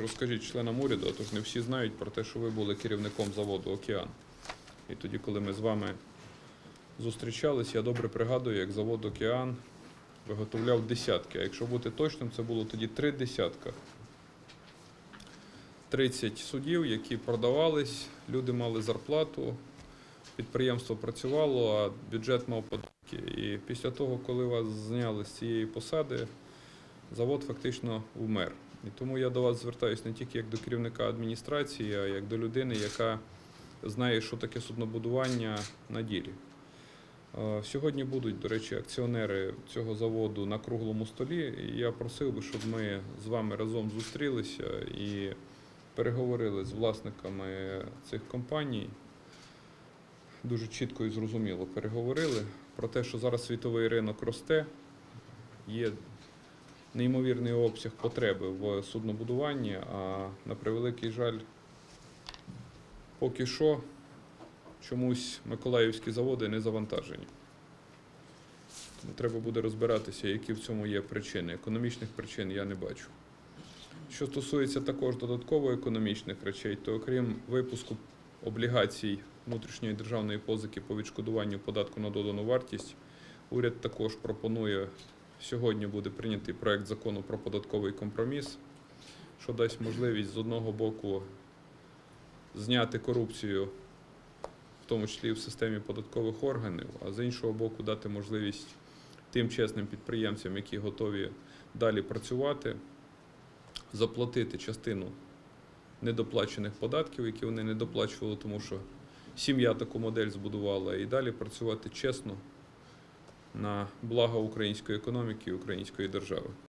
Розкажіть членам уряду, а то ж не всі знають про те, що ви були керівником заводу Океан. І тоді, коли ми з вами зустрічались, я добре пригадую, як завод Океан виготовляв десятки. А якщо бути точним, це було тоді три десятка. 30 судів, які продавались, люди мали зарплату, підприємство працювало, а бюджет мав податки. І після того, коли вас зняли з цієї посади, завод фактично вмер. І тому я до вас звертаюся не тільки як до керівника адміністрації, а як до людини, яка знає, що таке суднобудування на ділі. Е, Сьогодні будуть, до речі, акціонери цього заводу на круглому столі. І я просив би, щоб ми з вами разом зустрілися і переговорили з власниками цих компаній. Дуже чітко і зрозуміло переговорили про те, що зараз світовий ринок росте, є неймовірний обсяг потреби в суднобудуванні, а на превеликий жаль, поки що чомусь миколаївські заводи не завантажені. Тому треба буде розбиратися, які в цьому є причини. Економічних причин я не бачу. Що стосується також додатково економічних речей, то окрім випуску облігацій внутрішньої державної позики по відшкодуванню податку на додану вартість, уряд також пропонує сьогодні буде прийнятий проект закону про податковий компроміс, що дасть можливість з одного боку зняти корупцію, в тому числі в системі податкових органів, а з іншого боку, дати можливість тим чесним підприємцям, які готові далі працювати, заплатити частину недоплачених податків, які вони не доплачували, тому що сім'я таку модель збудувала, і далі працювати чесно на благо української економіки і української держави.